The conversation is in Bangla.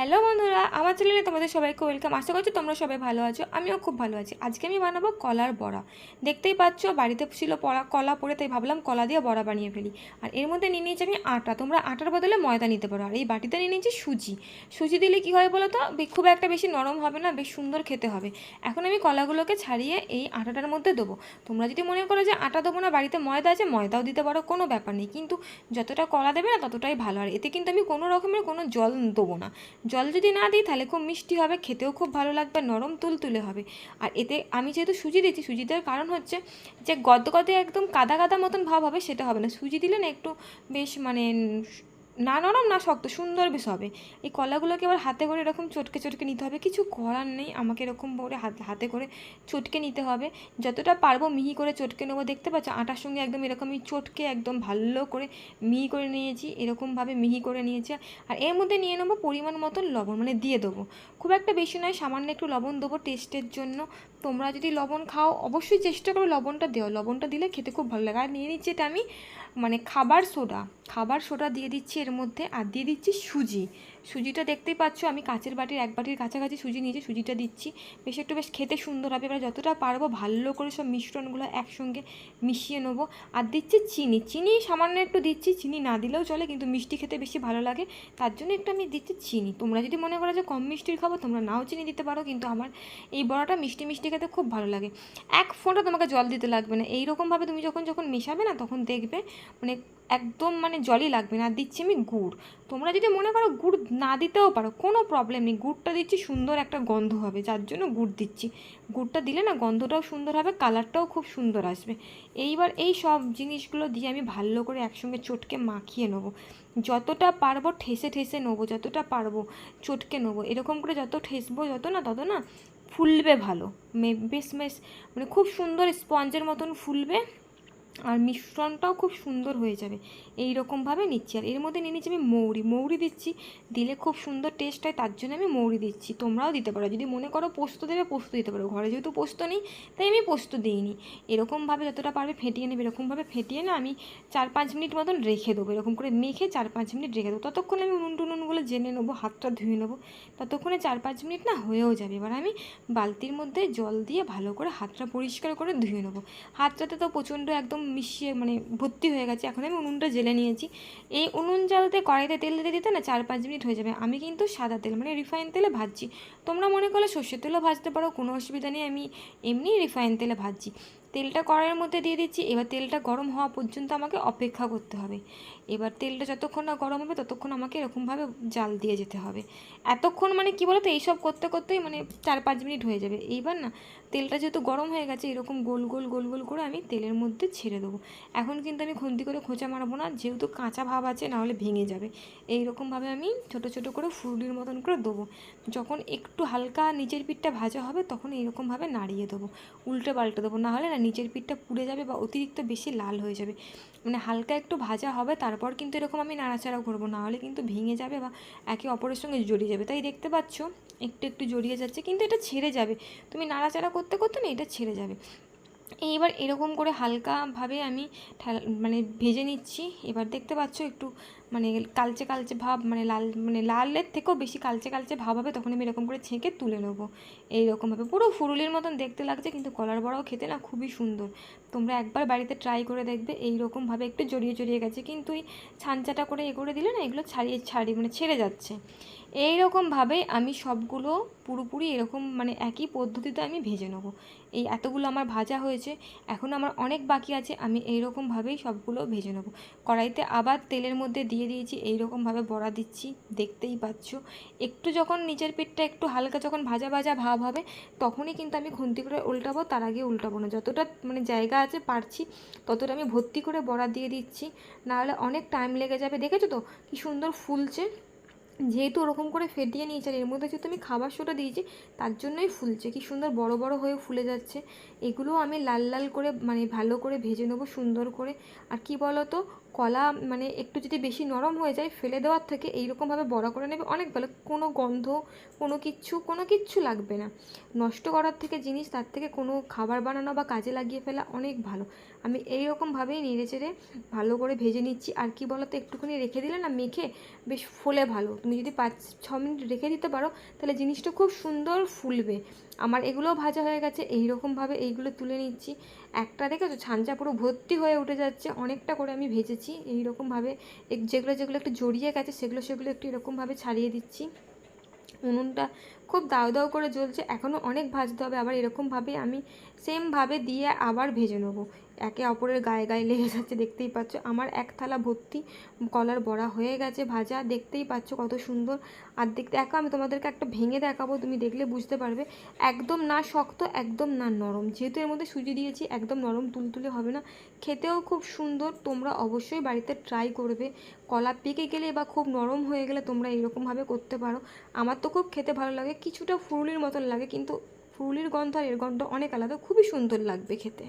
হ্যালো বন্ধুরা, আমার চ্যানেলে তোমাদের সবাইকে ওয়েলকাম আশা করছি তোমরা সবাই ভালো আছো, আমিও খুব ভালো আছি। আজকে আমি বানাবো কলার বড়া। দেখতেই পাচ্ছ, বাড়িতে ছিল পড়া, কলা পড়ে, তাই ভাবলাম কলা দিয়ে বড়া বানিয়ে ফেলি। আর এর মধ্যে নিয়ে নিয়েছি আমি আটা। তোমরা আটার বদলে ময়দা নিতে পারো। আর এই বাটিতে নিয়ে নিয়েছি সুজি। সুজি দিলে কী হয় বলো তো খুব একটা বেশি নরম হবে না, বেশ সুন্দর খেতে হবে। এখন আমি কলাগুলোকে ছাড়িয়ে এই আটাটার মধ্যে দেবো। তোমরা যদি মনে করো যে আটা দেবো না, বাড়িতে ময়দা আছে, ময়দাও দিতে পারো, কোনো ব্যাপার নেই। কিন্তু যতটা কলা দেবে না, ততটাই ভালো। আর এতে কিন্তু আমি কোনো রকমের কোনো জল দেবো না। জল যদি না দিই তাহলে খুব মিষ্টি হবে, খেতেও খুব ভালো লাগবে, নরম তুলতুলে হবে। আর এতে আমি যেহেতু সুজি দিচ্ছি সুজি দেওয়ার কারণ হচ্ছে যে গদগদে একদম কাদা কাদা মতন ভাব হবে, সেটা হবে না। সুজি দিলে না একটু বেশ মানে না নরম না শক্ত, সুন্দর বেশ হবে। এই কলাগুলোকে এবার হাতে করে এরকম চটকে চটকে নিতে হবে। কিছু করার নেই, আমাকে এরকম করে হাত- হাতে করে চটকে নিতে হবে। যতটা পারব মিহি করে চটকে নেব। দেখতে পাচ্ছ, আটার সঙ্গে একদম এরকমই চটকে, একদম ভালো করে মিহি করে নিয়েছি, এরকমভাবে মিহি করে নিয়েছি। আর এর মধ্যে নিয়ে নেব পরিমাণ মতন লবণ মানে দিয়ে দেবো। খুব একটা বেশি নয়, সামান্য একটু লবণ দেবো টেস্টের জন্য। তোমরা যদি লবণ খাও, অবশ্যই চেষ্টা করো লবণটা দেও লবণটা দিলে খেতে খুব ভালো লাগে। আর নিয়ে নিচ্ছি এটা আমি মানে খাবার সোডা। খাবার সোডা দিয়ে দিচ্ছি এর মধ্যে। আর দিয়ে দিচ্ছি সুজি। সুজিটা দেখতেই পাচ্ছ, আমি কাঁচের বাটির এক বাটির কাছাকাছি সুজি নিয়েছি, সুজিটা দিচ্ছি। বেশ একটু বেশ খেতে সুন্দর হবে, এবার যতটা পারব ভালো করে সব মিশ্রণগুলো একসঙ্গে মিশিয়ে নেব। আর দিচ্ছি চিনি চিনি সামান্য একটু দিচ্ছি, চিনি না দিলেও চলে, কিন্তু মিষ্টি খেতে বেশি ভালো লাগে। তার জন্য একটু আমি দিচ্ছি চিনি। তোমরা যদি মনে করো যে কম মিষ্টির খাব, তোমরা নাও চিনি দিতে পারো, কিন্তু আমার এই বড়াটা মিষ্টি মিষ্টি খেতে খুব ভালো লাগে। এক ফোঁটা তোমাকে জল দিতে লাগবে না। এইরকমভাবে তুমি যখন যখন মেশাবে না, তখন দেখবে মানে একদম মানে জলই লাগবে না দিচ্ছি আমি গুড়। তোমরা যদি মনে করো গুড় না দিতেও পারো, কোনো প্রবলেম নেই। গুড়টা দিচ্ছি, সুন্দর একটা গন্ধ হবে, যার জন্য গুড় দিচ্ছি। গুড়টা দিলে না গন্ধটাও সুন্দর হবে কালারটাও খুব সুন্দর আসবে। এইবার এই সব জিনিসগুলো দিয়ে আমি ভালো করে একসঙ্গে চটকে মাখিয়ে নেব। যতটা পারব ঠেসে ঠেসে নেব, যতটা পারব চটকে নেব। এরকম করে যত ঠেসবো, যত না তত না ফুলবে ভালো। মে- বেশ বেশ মানে খুব সুন্দর স্পঞ্জের মতন ফুলবে। আর মিশ্রণটাও খুব সুন্দর হয়ে যাবে। এই রকমভাবে নিচ্ছি। আর এর মধ্যে নিয়ে নিচ্ছি আমি মৌরি। মৌরি দিচ্ছি, দিলে খুব সুন্দর টেস্ট হয়, তার জন্য আমি মৌরি দিচ্ছি। তোমরাও দিতে পারো। যদি মনে করো পোস্ত দেবে, পোস্ত দিতে পারো। ঘরে যেহেতু পোস্ত নেই, তাই আমি পোস্ত দিইনি। এরকমভাবে যতটা পারবে ফেটিয়ে নেবে। এরকমভাবে ফেটিয়ে না আমি চার পাঁচ মিনিট মতন রেখে দেবো। এরকম করে মেখে চার পাঁচ মিনিট রেখে দেবো। ততক্ষণে আমি উনুন টুনুনগুলো জেনে নেব, হাতটা ধুয়ে নেব। ততক্ষণে চার পাঁচ মিনিট না হয়েও যাবে। এবার আমি বালতির মধ্যে জল দিয়ে ভালো করে হাতটা পরিষ্কার করে ধুয়ে নেব। হাতটাতে তো প্রচণ্ড একদম মিশিয়ে মানে ভর্তি হয়ে গেছে। এখন আমি উনুনটা জেলে নিয়েছি। এই উনুন জ্বালতে কড়াইতে তেল দিতে দিতে না চার পাঁচ মিনিট হয়ে যাবে। আমি কিন্তু সাদা তেল মানে রিফাইন তেলে ভাজছি। তোমরা মনে করলে সর্ষের তেলও ভাজতে পারো, কোনো অসুবিধা নেই। আমি এমনি রিফাইন তেলে ভাজছি। তেলটা কড়াইয়ের মধ্যে দিয়ে দিচ্ছি। এবার তেলটা গরম হওয়া পর্যন্ত আমাকে অপেক্ষা করতে হবে। এবার তেলটা যতক্ষণ না গরম হবে, ততক্ষণ আমাকে এরকমভাবে জাল দিয়ে যেতে হবে। এতক্ষণ মানে কি বলো তো এইসব করতে করতেই মানে চার পাঁচ মিনিট হয়ে যাবে। এইবার না, তেলটা যেহেতু গরম হয়ে গেছে, এরকম গোল গোল গোল গোল করে আমি তেলের মধ্যে ছেড়ে দেবো। এখন কিন্তু আমি খুন্তি করে খোঁচা মারবো না, যেহেতু কাঁচা ভাব আছে, নাহলে ভেঙে যাবে। এই রকমভাবে আমি ছোট ছোট করে ফুরুলির মতন করে দেবো। যখন একটু হালকা নিচের পিঠটা ভাজা হবে, তখন এইরকমভাবে নাড়িয়ে দেবো। উল্টে পাল্টে দেবো, নাহলে না নিচের পিঠটা পুড়ে যাবে বা অতিরিক্ত বেশি লাল হয়ে যাবে। মানে হালকা একটু ভাজা হবে, তারপর কিন্তু এরকম আমি নাড়াচাড়া করব। না হলে কিন্তু ভেঙে যাবে বা একে অপরের সঙ্গে জড়িয়ে যাবে। তাই দেখতে পাচ্ছ, একটু একটু জড়িয়ে যাচ্ছে, কিন্তু এটা ছেড়ে যাবে। তুমি নাড়াচাড়া করতে করতে না, এটা ছেড়ে যাবে। এইবার এরকম করে হালকাভাবে আমি মানে ভেজে নিচ্ছি। এবার দেখতে পাচ্ছ একটু মানে কালচে কালচে ভাব মানে লাল মানে লালের থেকেও বেশি কালচে কালচে ভাব হবে তখন আমি এরকম করে ছেঁকে তুলে নেব। এইরকমভাবে পুরো ফুরুলির মতন দেখতে লাগছে, কিন্তু কলার বড়াও খেতে না খুবই সুন্দর। তোমরা একবার বাড়িতে ট্রাই করে দেখবে এই রকমভাবে একটু জড়িয়ে জড়িয়ে গেছে। কিন্তু এই ছানচাটা করে এ করে দিলে না, এগুলো ছাড়িয়ে ছাড়িয়ে মানে ছেড়ে যাচ্ছে। এই রকমভাবে আমি সবগুলো পুরোপুরি এরকম মানে একই পদ্ধতিতে আমি ভেজে নেব। এই এতগুলো আমার ভাজা হয়েছে, এখন আমার অনেক বাকি আছে, আমি এই রকমভাবেই সবগুলো ভেজে নেব। কড়াইতে আবার তেলের মধ্যে দিয়ে দিয়েছি এই রকমভাবে বড়া দিচ্ছি, দেখতেই পাচ্ছ। একটু যখন নিচের পিঠটা একটু হালকা যখন ভাজা ভাজা ভাব হবে, তখনই কিন্তু আমি খুন্তি করে উল্টাবো, তার আগে উল্টাবো না। যতটা মানে জায়গা আছে পারছি, ততটা আমি ভর্তি করে বড়া দিয়ে দিচ্ছি। নাহলে অনেক টাইম লেগে যাবে। দেখেছ তো? কি সুন্দর ফুলছে। যেহেতু ওরকম করে ফেটিয়ে নিয়েছে, আর এর মধ্যে যেহেতু আমি খাবার সোটা দিয়েছি, তার জন্যই ফুলছে। কি সুন্দর বড় বড় হয়ে ফুলে যাচ্ছে। এগুলো আমি লাল লাল করে মানে ভালো করে ভেজে নেব সুন্দর করে। আর কি বলো তো কলা মানে একটু যদি বেশি নরম হয়ে যায়, ফেলে দেওয়ার থেকে এইরকমভাবে বড়া করে নেবে, অনেক ভালো। কোনো গন্ধ, কোনো কিচ্ছু কোনো কিচ্ছু লাগবে না। নষ্ট করার থেকে জিনিস, তার থেকে কোনো খাবার বানানো বা কাজে লাগিয়ে ফেলা অনেক ভালো। আমি এইরকমভাবেই নেড়ে চেড়ে ভালো করে ভেজে নিচ্ছি। আর কি বলতো, একটুখানি রেখে দিলে না মেখে বেশ ফোলে ভালো। তুমি যদি পাঁচ, ছ মিনিট রেখে দিতে পারো, তাহলে জিনিসটা খুব সুন্দর ফুলবে। আমার এগুলোও ভাজা হয়ে গেছে এইরকমভাবে এইগুলো তুলে নিচ্ছি। একটা দেখেছ ছাঞ্চা পুরো ভর্তি হয়ে উঠে যাচ্ছে। অনেকটা করে আমি ভেজেছি। এইরকমভাবে এক- যেগুলো যেগুলো একটু জড়িয়ে গেছে সেগুলো সেগুলো একটু এরকমভাবে ছাড়িয়ে দিচ্ছি। উনুনটা খুব দাও দাও করে জ্বলছে এখনও অনেক ভাজতে হবে, আবার এরকমভাবে আমি সেমভাবে দিয়ে আবার ভেজে নেব। একে অপরের গায়ে গায়ে লেগে যাচ্ছে, দেখতেই পাচ্ছ, আমার এক থালা ভর্তি কলার বড়া হয়ে গেছে ভাজা, দেখতেই পাচ্ছ কত সুন্দর। আর দেখতে, দেখো আমি তোমাদেরকে একটা ভেঙে দেখাবো, তুমি দেখলে বুঝতে পারবে। একদম না শক্ত, একদম না নরম, যেহেতু এর মধ্যে সুজি দিয়েছি, একদম নরম তুলতুলে হবে না। খেতেও খুব সুন্দর, তোমরা অবশ্যই বাড়িতে ট্রাই করবে। কলা পেকে গেলে বা খুব নরম হয়ে গেলে তোমরা এরকমভাবে করতে পারো। আমার তো খুব খেতে ভালো লাগে কিছুটা ফুরুলির মতন লাগে, কিন্তু ফুরুলির গন্ধ আর এর গন্ধ অনেক আলাদা। খুবই সুন্দর লাগবে খেতে।